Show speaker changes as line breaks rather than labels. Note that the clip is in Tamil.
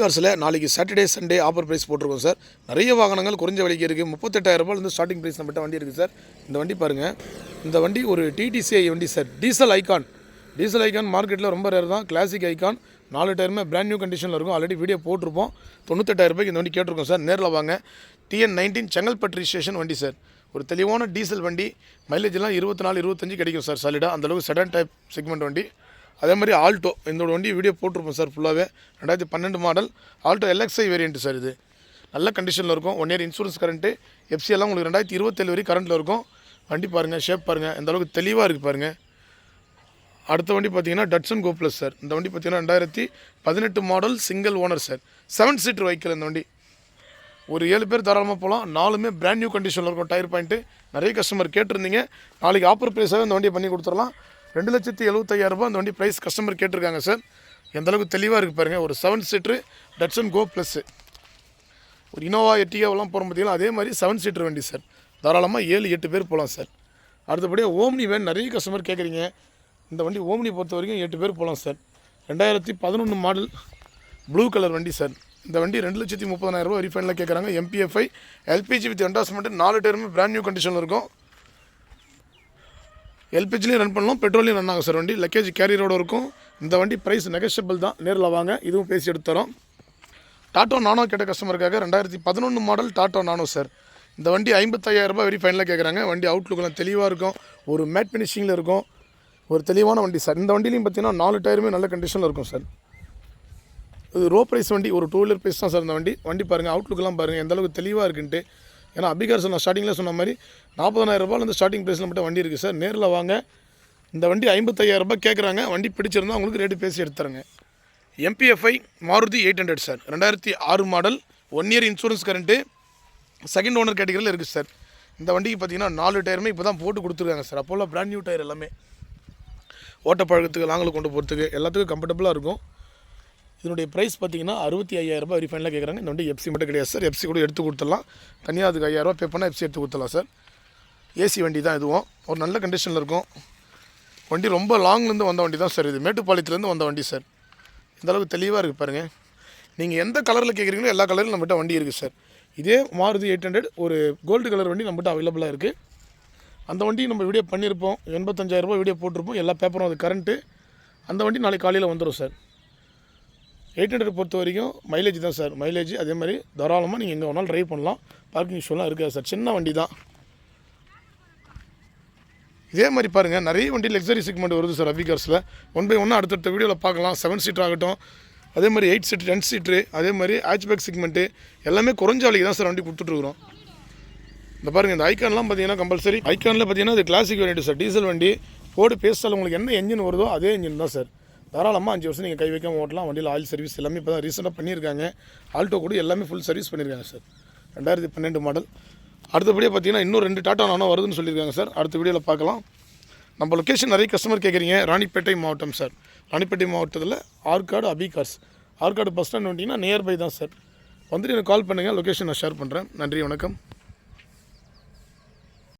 கார்ஸில் நாளைக்கு சாட்டர்டே சண்டே ஆஃபர் ப்ரைஸ் போட்டிருக்கோம் சார் நிறைய வாகனங்கள் குறைஞ்ச விலைக்கு இருக்குது முப்பத்தெட்டாயிரம் ரூபாயிலிருந்து ஸ்டார்டிங் ப்ரைஸ் நம்மகிட்ட வண்டி இருக்குது சார் இந்த வண்டி பாருங்கள் இந்த வண்டி ஒரு டிடிசிஐ வண்டி sir diesel Ikon diesel Ikon மார்க்கெட்டில் ரொம்ப ரேர் தான். கிளாசிக் ஐகான் நாலு டயருமே பிராண்ட் நியூ கண்டிஷனில் இருக்கும். ஆல்ரெடி வீடியோ போட்டிருப்போம். தொண்ணூத்தெட்டாயிரம் ரூபாய்க்கு இந்த வண்டி கேட்டிருக்கோம் சார் நேரில் வாங்க. டிஎன் நைன்டீன் செங்கல்பட்டு ரிஜிஸ்ட்ரேஷன் வண்டி சார் ஒரு தெளிவான டீசல் வண்டி. மைலேஜ்லாம் இருபத்தி நாலு இருபத்தஞ்சு கிடைக்கும் சார் சாலிடாக அந்தளவுக்கு செடன் டைப் செக்மெண்ட் வண்டி. அதே மாதிரி ஆல்டோ இந்த வண்டி வீடியோ போட்டிருப்போம் சார் ஃபுல்லாகவே ரெண்டாயிரத்தி பன்னெண்டு model Alto LXi variant sir இது. நல்ல கண்டிஷனில் இருக்கும். ஒன் இயர் இன்சூரன்ஸ் கரண்ட்டு எஃப்சியெல்லாம் உங்களுக்கு ரெண்டாயிரத்தி இருபத்தேழு வரைக்கும் கரண்ட்டில் இருக்கும். வண்டி பாருங்கள் ஷேப் பாருங்கள் எந்த அளவுக்கு தெளிவாக இருக்குது பாருங்கள் அடுத்த வண்டி பார்த்தீங்கன்னா டட்சன் கோ ப்ளஸ் சார் இந்த வண்டி பார்த்தீங்கன்னா ரெண்டாயிரத்தி பதினெட்டு model single owner sir seven seater vehicle இந்த வண்டி. ஒரு ஏழு பேர் தாராளமாக போகலாம் நாலுமே பிராண்ட் நியூ கண்டிஷனில் இருக்கும் டயர் பாயிண்ட்டு நிறைய கஸ்டமர் கேட்டிருந்தீங்க. நாளைக்கு ஆஃபர் ப்ரைஸாகவே இந்த வண்டியை பண்ணி கொடுத்துடலாம். ரெண்டு லட்சத்தி எழுபத்தையாயிரரூபா அந்த வண்டி ப்ரைஸ் கஸ்டமர் கேட்டிருக்காங்க சார். எந்த அளவுக்கு தெளிவாக இருக்குது பாருங்கள் ஒரு seven seater Datsun Go plus ஒரு இனோவா எட்டிகாவெல்லாம் போகிற பார்த்தீங்கன்னா அதே மாதிரி செவன் சீட்ரு வண்டி சார். தாராளமாக ஏழு எட்டு பேர் போகலாம் சார். அடுத்தபடியாக ஓம்னி வேன் நிறைய கஸ்டமர் கேட்குறீங்க இந்த வண்டி ஓம்னி பொறுத்த வரைக்கும் எட்டு பேர் போகலாம் சார். ரெண்டாயிரத்தி பதினொன்று மாடல் ப்ளூ கலர் வண்டி சார். இந்த வண்டி ரெண்டு லட்சத்தி முப்பதாயிரரூபா ரூபா கேட்குறாங்க எம்பிஎஃப்ஐ எல்பிஜி வித் என்டாஸ்மெண்ட்டு நாலு டேருமே பிராண்ட் நியூ கண்டிஷனில் இருக்கும். எல்பிஜிலையும் ரன் பண்ணலாம் பெட்ரோலையும் ரன் ஆகும் சார் வண்டி லக்கேஜ் கேரியரோடு இருக்கும். இந்த வண்டி ப்ரைஸ் நெகஷியபிள் தான். நேரில் வாங்க. இதுவும் பேசி எடுத்து தரோம். டாட்டோ நானோ கேட்ட கஸ்டமருக்காக ரெண்டாயிரத்தி பதினொன்று மாடல் டாட்டோ நானோ சார் இந்த வண்டி ஐம்பத்தாயிரம் ரூபாய் வெரி ஃபைனலாக கேட்குறாங்க வண்டி அவுட்லுக்கெல்லாம் தெளிவாக இருக்கும். ஒரு மேட் ஃபினிஷிங்கில் இருக்கும். ஒரு தெளிவான வண்டி சார் இந்த வண்டிலையும் பார்த்தீங்கன்னா நாலு டயருமே நல்ல கண்டிஷனில் இருக்கும் சார் இது ரோ ப்ரைஸ் வண்டி ஒரு டூ வீலர் ப்ரைஸ் தான் சார் இந்த வண்டி. வண்டி பாருங்கள் அவுட்லுக்கெல்லாம் பாருங்கள் எந்த அளவுக்கு தெளிவாக இருக்குன்ட்டு. ஏன்னா அபிகார் நான் ஸ்டார்டிங்கில் சொன்ன மாதிரி நாற்பதாயிரம் ரூபாயிலேருந்து ஸ்டார்டிங் ப்ரைஸில் மட்டும் வண்டி இருக்குது சார். நேரில் வாங்க. இந்த வண்டி ஐம்பத்தையாயிரம் ரூபாய் கேட்குறாங்க வண்டி பிடிச்சிருந்தால் உங்களுக்கு ரேட்டு பேசி எடுத்துறேங்க. MPFI Maruti eight hundred sir. ரெண்டாயிரத்தி ஆறு model one year insurance current second owner கேட்டகரியில் இருக்குது சார். இந்த வண்டிக்கு பார்த்தீங்கன்னா நாலு டயருமே இப்போ தான் போட்டு கொடுத்துருக்காங்க சார். அப்போல்லாம் பிராண்ட் நியூ டயர் எல்லாமே. ஓட்டப்பழக்கத்துக்கு லாங்கில் கொண்டு போகிறதுக்கு எல்லாத்துக்கும் கம்ஃபர்டபுளாக இருக்கும். இதனுடைய ப்ரைஸ் பார்த்தீங்கன்னா அறுபத்தி ஐயாயிரம் ரூபாய் ரீஃபைனில் கேட்குறாங்க இந்த வண்டி எஃப்சி மட்டும் கிடையாது சார் எஃப்சி கூட எடுத்து கொடுத்துடலாம். தனியாக அதுக்கு ஐயாயிரரூபா பே பண்ணால் எஃப்சி எடுத்து கொடுத்துடலாம் சார் ஏசி வண்டி தான் இதுவும். ஒரு நல்ல கண்டிஷனில் இருக்கும். வண்டி ரொம்ப லாங்லேருந்து வந்த வண்டி தான் சார் இது மேட்டுப்பாளையத்துலேருந்து வந்த வண்டி சார் இந்தளவுக்கு தெளிவாக இருக்குது பாருங்கள் நீங்கள் எந்த கலரில் கேட்குறீங்களோ எல்லா கலரிலும் நம்மகிட்ட வண்டி இருக்குது சார் இதே மாருதி எயிட் ஹண்ட்ரட் ஒரு கோல்டு கலர் வண்டி நம்மகிட்ட அவைலபிளாக இருக்குது அந்த வண்டி நம்ம வீடியோ பண்ணியிருப்போம் எண்பத்தஞ்சாயிரம் ரூபாய் வீடியோ போட்டிருப்போம். எல்லா பேப்பரும் அது கரண்ட்டு அந்த வண்டி நாளைக்கு காலையில் வந்துடும் சார் எயிட் ஹண்ட்ரட் பொறுத்த வரைக்கும் மைலேஜ் தான் சார். மைலேஜ் அதே மாதிரி தாராளமாக நீங்கள் எங்கே வேணாலும் ட்ரைவ் பண்ணலாம். பார்க்கிங் இஷ்யூலாம் இருக்காது சார். சின்ன வண்டி தான். இதே மாதிரி பாருங்கள் நிறைய வண்டி லக்ஸரி செக்மெண்ட் வருது சார் அபிகார்ஸில் ஒன் பை ஒன்று அடுத்தடுத்த வீடியோவில் பார்க்கலாம். செவன் சீட்டர் ஆகட்டும். அதே மாதிரி எயிட் சீட் டென் சீட்ரு அதே மாதிரி ஹேட்ச்பேக் செக்மெண்ட்டு எல்லாமே குறைஞ்ச விலைக்கு தான் சார் வண்டி கொடுத்துட்ருக்குறோம். இந்த பாருங்கள் இந்த ஐக்கான்லாம் பார்த்தீங்கன்னா கம்பல்சரி ஐக்கானில் பார்த்தீங்கன்னா இது கிளாசிக் வேரியண்ட் சார். டீசல் வண்டி. போட்டு பேஸ்டால் உங்களுக்கு என்ன என்ஜின் வருதோ அதே என்ஜின் தான் சார். தாராளமாக அஞ்சு வருஷம் நீங்கள் கை வைக்காமல் ஓட்டலாம். வண்டியில் ஆயில் சர்வீஸ் எல்லாமே இப்போ தான் ரீசெண்டாக பண்ணியிருக்காங்க. ஆல்டோ கூட எல்லாமே ஃபுல் சர்வீஸ் பண்ணியிருக்காங்க சார் ரெண்டாயிரத்தி பன்னெண்டு மாடல் அடுத்தபடியாக பார்த்தீங்கன்னா இன்னும் ரெண்டு டாட்டா நானும் வருதுன்னு சொல்லியிருக்காங்க சார் அடுத்த வீடியோவில் பார்க்கலாம். நம்ம லொக்கேஷன் நிறைய கஸ்டமர் கேட்குறீங்க ராணிப்பேட்டை மாவட்டம் சார் ராணிப்பேட்டை மாவட்டத்தில் ஆற்காடு அபிகார்ஸ் ஆற்காடு பஸ் ஸ்டாண்ட் வந்தீங்கன்னா நியர்பை தான் சார் வந்துட்டு எனக்கு கால் பண்ணுங்கள் லொக்கேஷன் நான் ஷேர் பண்ணுறேன் நன்றி வணக்கம்.